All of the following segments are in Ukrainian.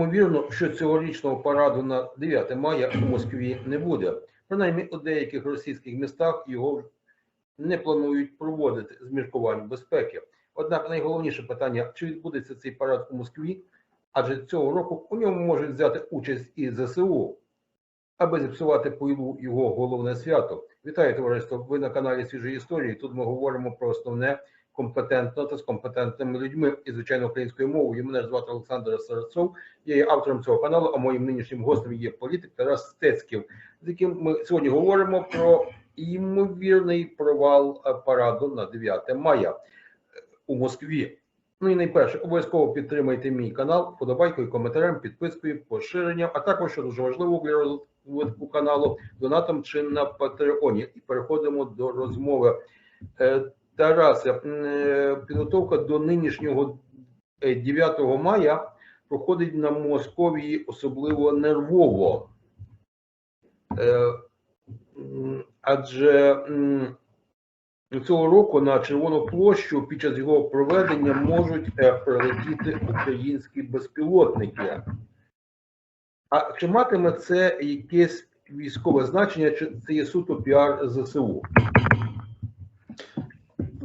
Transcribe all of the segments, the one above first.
Ймовірно, що цьогорічного параду на 9 мая у Москві не буде. Принаймні у деяких російських містах його не планують проводити з міркувань безпеки. Однак найголовніше питання: чи відбудеться цей парад у Москві? Адже цього року у ньому можуть взяти участь і ЗСУ, аби зіпсувати поїлу його головне свято. Вітаю товариство! Ви на каналі Свіжої історії. Тут ми говоримо про основне компетентно та з компетентними людьми і звичайно українською мовою. Мене звати Олександр Сарацов. Я є автором цього каналу. А моїм нинішнім гостем є політик Тарас Стецьків, з яким ми сьогодні говоримо про ймовірний провал е, параду на 9 мая е, у Москві. Ну і найперше, обов'язково підтримайте мій канал вподобайкою, коментарем, підпискою, поширенням, а також що дуже важливо для розвитку каналу, донатом чи на Патреоні. І переходимо до розмови. Е, Тарасе, м, е, підготовка до нинішнього е, 9 мая проходить на Московії особливо нервово. Е, Адже цього року на Червону площу під час його проведення можуть е, прилетіти українські безпілотники. А чи матиме це якесь військове значення, чи це є суто піар ЗСУ?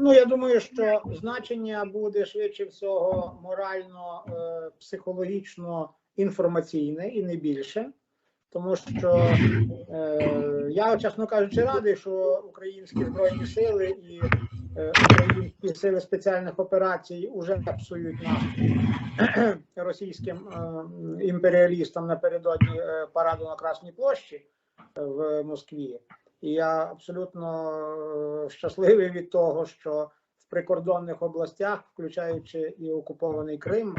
Ну, я думаю, що значення буде швидше всього морально, е, психологічно інформаційне і не більше. Тому що е, я, чесно кажучи, радий, що українські збройні сили і е, українські сили спеціальних операцій вже псують настрій російським е, імперіалістам напередодні е, параду на Красній площі е, в Москві. І я абсолютно е, щасливий від того, що в прикордонних областях, включаючи і окупований Крим,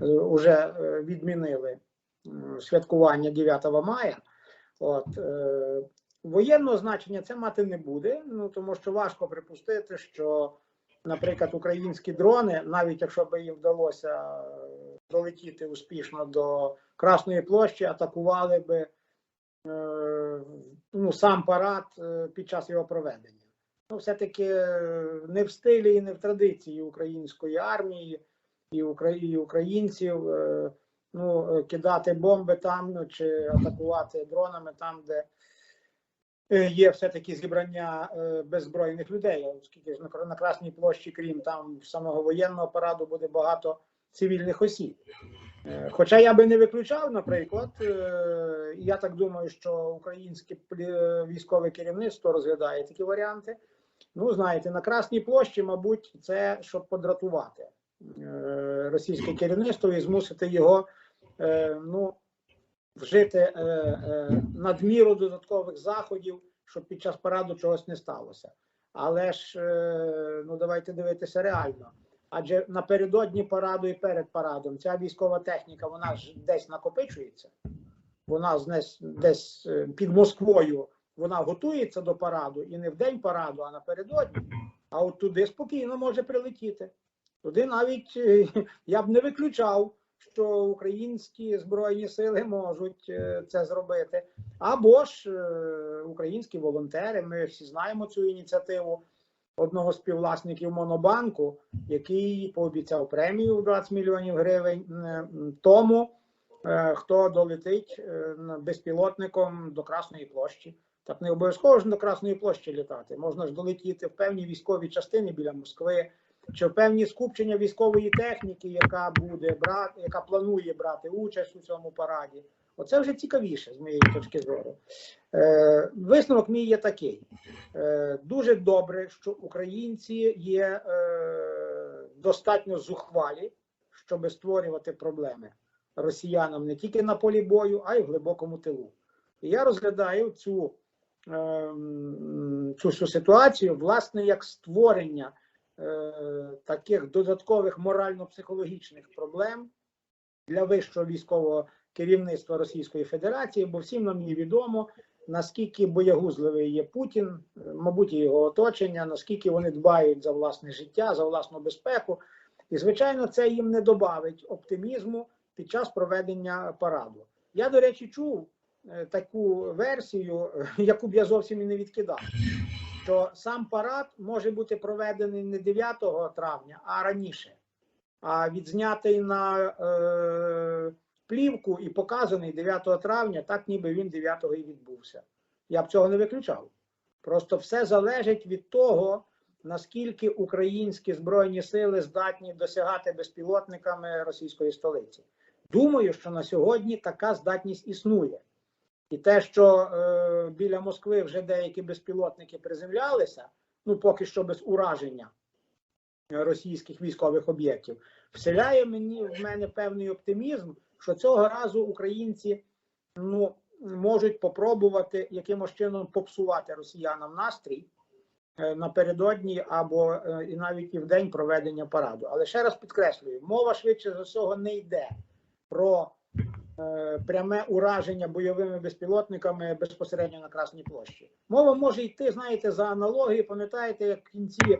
вже відмінили святкування 9 мая. От е, воєнного значення це мати не буде. Ну тому що важко припустити, що, наприклад, українські дрони, навіть якщо би їм вдалося е, долетіти успішно до Красної площі, атакували би е, ну, сам парад е, під час його проведення. Ну, все-таки е, не в стилі і не в традиції української армії і, українців е, ну, е, кидати бомби там ну, чи атакувати дронами там, де е, є все-таки зібрання е, беззбройних людей. Оскільки на Красній площі, крім там самого воєнного параду, буде багато цивільних осіб. Е, Хоча я би не виключав, наприклад, е, я так думаю, що українське військове керівництво розглядає такі варіанти. Ну, знаєте, на Красній площі, мабуть, це щоб подратувати е, російське керівництво і змусити його ну, вжити надміру додаткових заходів, щоб під час параду чогось не сталося. Але ж ну давайте дивитися реально. Адже напередодні параду і перед парадом ця військова техніка вона ж десь накопичується, вона десь, десь під Москвою вона готується до параду і не в день параду, а напередодні. А от туди спокійно може прилетіти. Туди навіть е, я б не виключав, що українські збройні сили можуть е, це зробити. Або ж е, українські волонтери. Ми всі знаємо цю ініціативу одного з співвласників Монобанку, який пообіцяв премію в 20 мільйонів гривень тому, е, хто долетить е, безпілотником до Красної площі. Так не обов'язково ж до Красної площі літати. Можна ж долетіти в певні військові частини біля Москви, чи в певні скупчення військової техніки, яка буде брати, яка планує брати участь у цьому параді. Оце вже цікавіше з моєї точки зору. Е, висновок мій є такий: е, дуже добре, що українці є е, достатньо зухвалі, щоб створювати проблеми росіянам не тільки на полі бою, а й в глибокому тилу. І я розглядаю цю, ем, цю всю ситуацію, власне, як створення е, таких додаткових морально-психологічних проблем для вищого військового керівництва Російської Федерації, бо всім нам є відомо, наскільки боягузливий є Путін, е, мабуть, його оточення, наскільки вони дбають за власне життя, за власну безпеку. І, звичайно, це їм не додавить оптимізму під час проведення параду. Я, до речі, чув е, таку версію, яку б я зовсім і не відкидав, що сам парад може бути проведений не 9 травня, а раніше. а відзнятий на е, плівку і показаний 9 травня, так ніби він 9-го і відбувся. Я б цього не виключав. Просто все залежить від того, наскільки українські збройні сили здатні досягати безпілотниками російської столиці. Думаю, що на сьогодні така здатність існує. І те, що е, біля Москви вже деякі безпілотники приземлялися, ну поки що без ураження е, російських військових об'єктів, вселяє мені в мене певний оптимізм, що цього разу українці ну, можуть попробувати якимось чином попсувати росіянам настрій е, напередодні або е, і навіть і в день проведення параду. Але ще раз підкреслюю, мова швидше за всього не йде про е, пряме ураження бойовими безпілотниками безпосередньо на Красній площі. Мова може йти, знаєте, за аналогією. Пам'ятаєте, як в кінці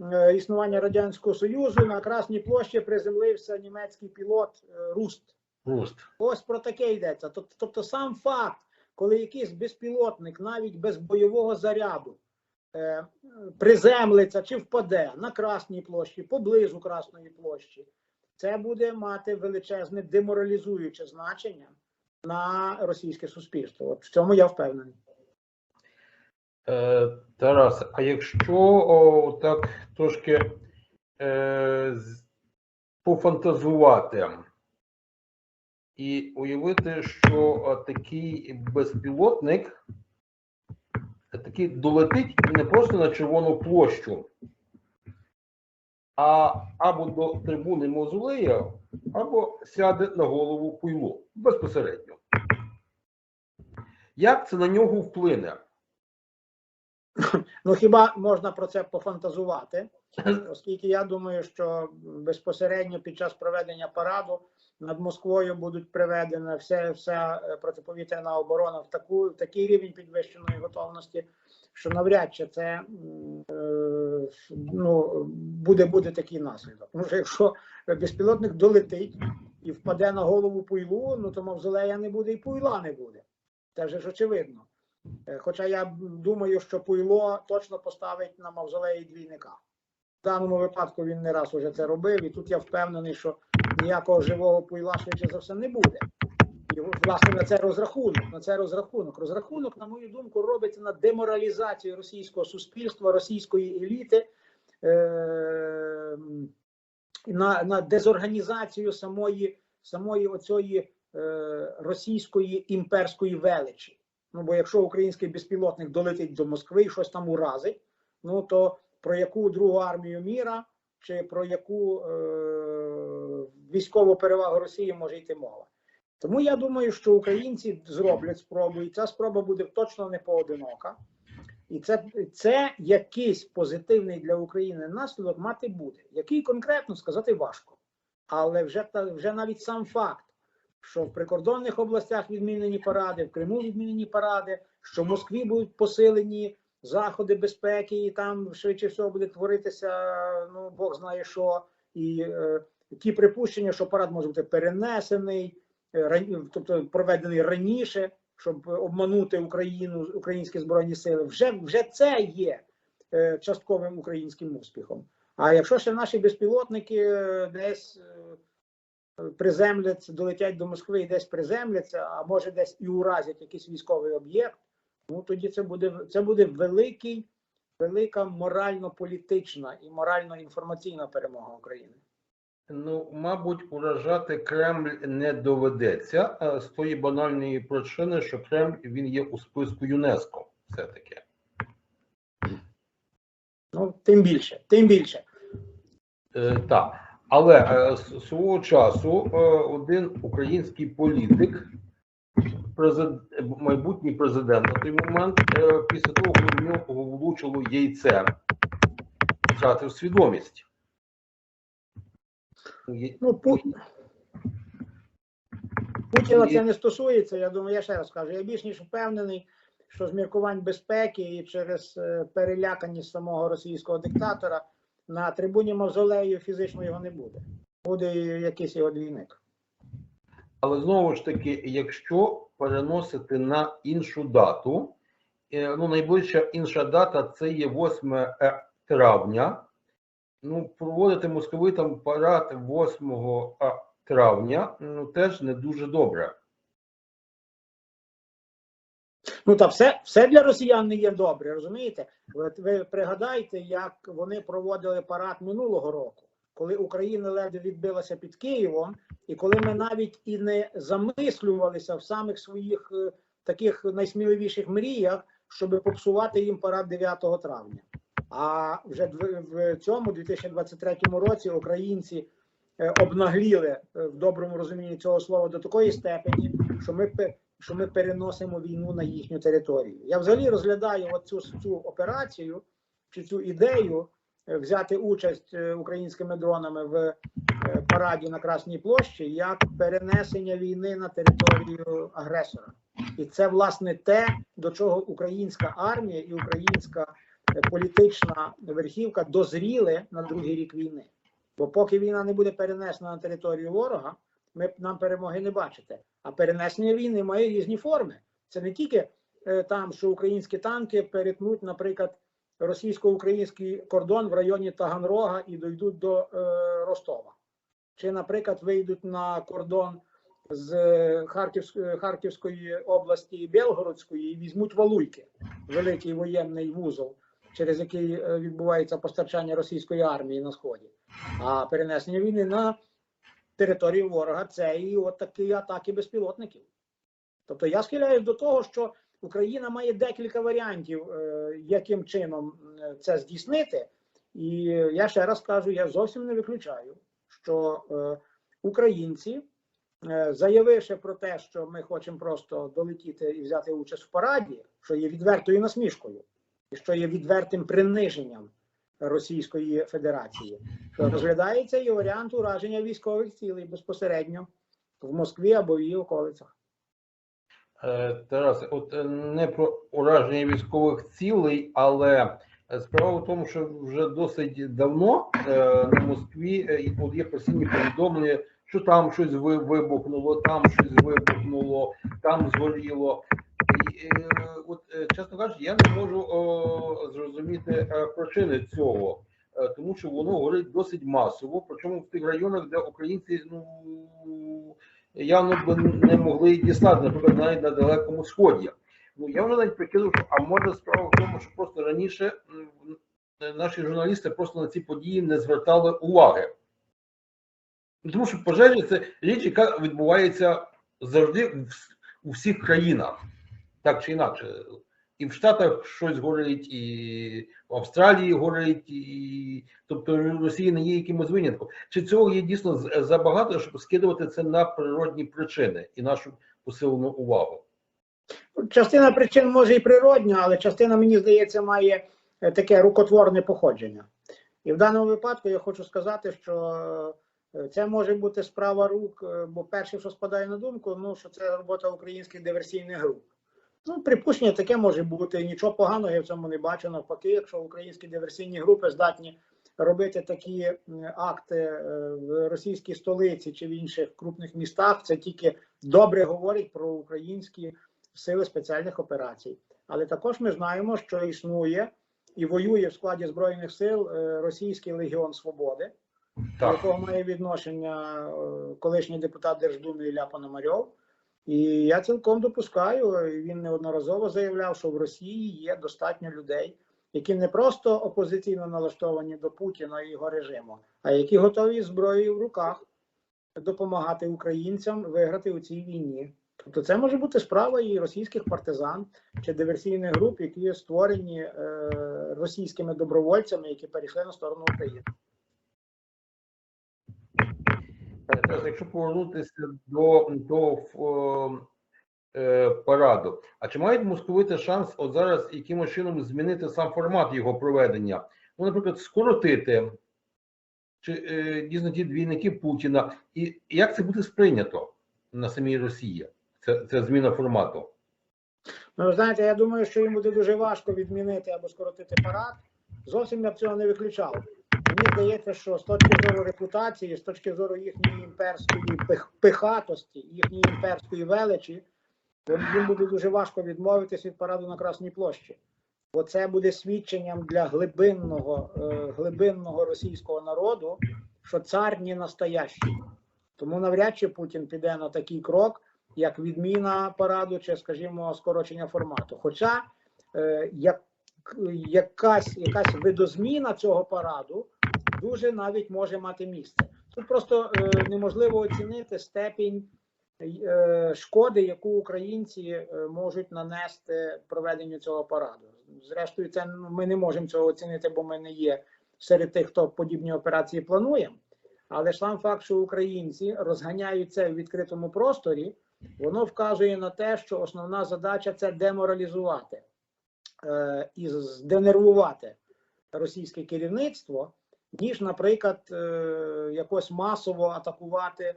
е, існування радянського союзу на Красній площі приземлився німецький пілот Руст. Руст. Ось про таке йдеться. Тобто, тобто сам факт, коли якийсь безпілотник навіть без бойового заряду е, приземлиться чи впаде на Красній площі, поблизу Красної площі, це буде мати величезне деморалізуюче значення на російське суспільство. От в цьому я впевнений. Е, Тарас, а якщо о, так трошки е, пофантазувати і уявити, що такий безпілотник е, такий долетить не просто на червону площу, а або до трибуни Мозолея, або сяде на голову Пуйло безпосередньо. Як це на нього вплине? Ну хіба можна про це пофантазувати? Оскільки я думаю, що безпосередньо під час проведення параду над Москвою будуть приведена вся, вся е, протиповітряна оборона в таку в такий рівень підвищеної готовності, що навряд чи це е, ну, буде, буде такий наслідок. Тому що якщо безпілотник долетить і впаде на голову пуйлу, ну то мавзолея не буде і пуйла не буде. Це вже ж очевидно. Е, Хоча я думаю, що Пуйло точно поставить на мавзолеї двійника. В даному випадку він не раз уже це робив, і тут я впевнений, що ніякого живого пуйла швидше за все не буде. І власне на це розрахунок. На це розрахунок. Розрахунок, на мою думку, робиться на деморалізацію російського суспільства, російської еліти, е- на, на дезорганізацію самої, самої оцієї е- російської імперської величі. Ну, бо якщо український безпілотник долетить до Москви і щось там уразить, ну то про яку другу армію міра чи про яку е- військову перевагу Росії може йти мова? Тому я думаю, що українці зроблять спробу, і ця спроба буде точно не поодинока. І це, це якийсь позитивний для України наслідок мати буде. Який конкретно сказати важко. Але вже, вже навіть сам факт, що в прикордонних областях відмінені паради, в Криму відмінені паради, що в Москві будуть посилені заходи безпеки, і там швидше всього буде творитися, ну Бог знає що, і е, ті припущення, що парад може бути перенесений, е, ран- тобто проведений раніше, щоб обманути Україну, українські збройні сили. Вже, вже це є е, частковим українським успіхом. А якщо ще наші безпілотники е, десь е, приземляться, долетять до Москви і десь приземляться, а може десь і уразять якийсь військовий об'єкт, ну тоді це буде це буде великий, велика морально-політична і морально-інформаційна перемога України. Ну, мабуть, уражати Кремль не доведеться е, з тої банальної причини, що Кремль він є у списку ЮНЕСКО, все-таки. Ну тим більше, тим більше. Е, так. Але е, свого часу е, один український політик, презид... майбутній президент на той момент, е, після того, коли в нього влучило яйце, втратив свідомість. Ну, Пу... Путіна це не стосується. Я думаю, я ще раз кажу, я більш ніж впевнений, що з міркувань безпеки і через переляканість самого російського диктатора на трибуні мавзолею фізично його не буде. Буде якийсь його двійник. Але знову ж таки, якщо переносити на іншу дату, е, ну найближча інша дата це є 8 е, травня, ну, проводити московитам парад 8 травня ну, теж не дуже добре. Ну та все, все для росіян не є добре, розумієте? От ви пригадайте, як вони проводили парад минулого року, коли Україна ледве відбилася під Києвом, і коли ми навіть і не замислювалися в самих своїх е, таких найсміливіших мріях, щоб попсувати їм парад 9 травня. А вже дв- в цьому 2023 році українці е, обнагліли е, в доброму розумінні цього слова до такої степені, що ми що ми переносимо війну на їхню територію. Я взагалі розглядаю цю цю операцію чи цю ідею е, взяти участь е, українськими дронами в е, параді на Красній площі як перенесення війни на територію агресора. І це власне те, до чого українська армія і українська політична верхівка дозріли на другий рік війни. Бо поки війна не буде перенесена на територію ворога, ми нам перемоги не бачите. А перенесення війни має різні форми. Це не тільки е, там, що українські танки перетнуть, наприклад, російсько-український кордон в районі Таганрога і дійдуть до е, Ростова, чи, наприклад, вийдуть на кордон з е, Харківської, Харківської області і Белгородської і візьмуть Валуйки, великий воєнний вузол, через який е, відбувається постачання російської армії на сході. А перенесення війни на територію ворога це і от такі атаки безпілотників. Тобто я схиляюсь до того, що Україна має декілька варіантів, е, яким чином е, це здійснити. І я ще раз кажу: я зовсім не виключаю, що е, українці, заявивши про те, що ми хочемо просто долетіти і взяти участь в параді, що є відвертою насмішкою, і що є відвертим приниженням Російської Федерації, розглядається і варіант ураження військових цілей безпосередньо в Москві або в її околицях. Е, Тарасе, от е, не про ураження військових цілей, але е, справа в тому, що вже досить давно на Москві є постійні повідомлення, що там щось вибухнуло, там щось вибухнуло, там згоріло. Е, от, е, чесно кажучи, я не можу о, зрозуміти е, причини цього, тому що воно горить досить масово, причому в тих районах, де українці ну явно б не могли дістати, наприклад, навіть на далекому сході. Ну я вже навіть прикидав, що а може справа в тому, що просто раніше наші журналісти просто на ці події не звертали уваги. Тому що пожежі це річ, яка відбувається завжди у всіх країнах, так чи інакше. І в Штатах щось горить, і в Австралії горить, і тобто Росія не є якимось винятком. Чи цього є дійсно забагато, щоб скидувати це на природні причини і нашу посилену увагу? Частина причин може і природня, але частина, мені здається, має е, таке рукотворне походження. І в даному випадку я хочу сказати, що е, це може бути справа рук, е, бо перше, що спадає на думку, ну що це робота українських диверсійних груп. Ну, припущення таке може бути. Нічого поганого я в цьому не бачу. Навпаки, якщо українські диверсійні групи здатні робити такі акти е, в російській столиці чи в інших крупних містах, це тільки добре говорить про українські сили спеціальних операцій. Але також ми знаємо, що існує і воює в складі збройних сил е, російський легіон свободи, до якого має відношення е, колишній депутат Держдуми Ілля Пономарьов. І я цілком допускаю, він неодноразово заявляв, що в Росії є достатньо людей, які не просто опозиційно налаштовані до Путіна і його режиму, а які готові зброєю в руках допомагати українцям виграти у цій війні. Тобто це може бути справа і російських партизан чи диверсійних груп, які створені е, російськими добровольцями, які перейшли на сторону України. Е, Зараз, якщо повернутися до того е, параду, а чи мають московити шанс от зараз якимось чином змінити сам формат його проведення? Ну, наприклад, скоротити чи е, дійсно ті двійники Путіна, і як це буде сприйнято на самій Росії? Це, це зміна формату. Ну, знаєте, я думаю, що їм буде дуже важко відмінити або скоротити парад. Зовсім я б цього не виключав. Здається, що з точки зору репутації, з точки зору їхньої імперської пих- пихатості, їхньої імперської величі, їм буде дуже важко відмовитись від параду на Красній площі. бо це буде свідченням для глибинного, е, глибинного російського народу, що цар не настоящий. Тому навряд чи Путін піде на такий крок, як відміна параду чи, скажімо, скорочення формату. Хоча е, як, якась, якась видозміна цього параду дуже навіть може мати місце. Тут просто е, неможливо оцінити степінь е, шкоди, яку українці е, можуть нанести проведенню цього параду. Зрештою, це ну, ми не можемо цього оцінити, бо ми не є серед тих, хто подібні операції планує. Але сам факт, що українці розганяють це в відкритому просторі, воно вказує на те, що основна задача це деморалізувати е, і зденервувати російське керівництво, ніж, наприклад, е, якось масово атакувати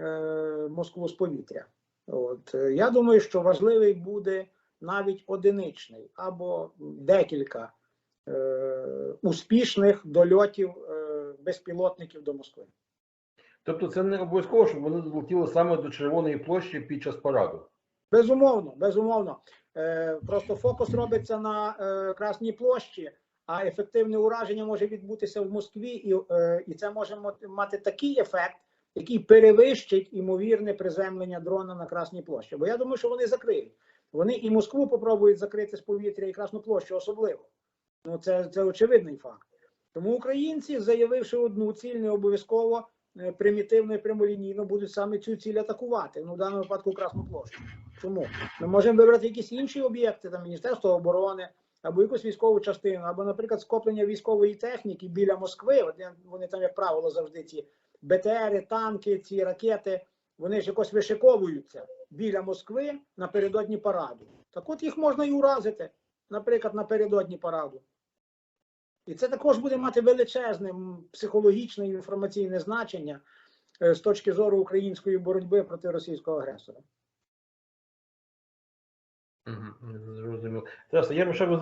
е, Москву з повітря. От я думаю, що важливий буде навіть одиничний або декілька е, успішних дольотів безпілотників до Москви. Тобто це не обов'язково, щоб вони долетіли саме до Червоної площі під час параду. Безумовно, безумовно. Просто фокус робиться на Красній площі, а ефективне ураження може відбутися в Москві, і, е, і це може мати такий ефект, який перевищить імовірне приземлення дрона на Красній площі. Бо я думаю, що вони закриють. Вони і Москву попробують закрити з повітря, і Красну площу особливо. Ну це, це очевидний факт. Тому українці, заявивши одну ціль, не обов'язково е, примітивно і прямолінійно будуть саме цю ціль атакувати. Ну, в даному випадку Красну площу. Чому? Ми можемо вибрати якісь інші об'єкти, там Міністерство оборони, або якусь військову частину, або, наприклад, скоплення військової техніки біля Москви. Вони там, як правило, завжди ці БТРи, танки, ці ракети, вони ж якось вишиковуються біля Москви напередодні параду. Так от їх можна і уразити, наприклад, напередодні параду. І це також буде мати величезне психологічне і інформаційне значення е, з точки зору української боротьби проти російського агресора. Зрозуміло. Зараз я б ще зараз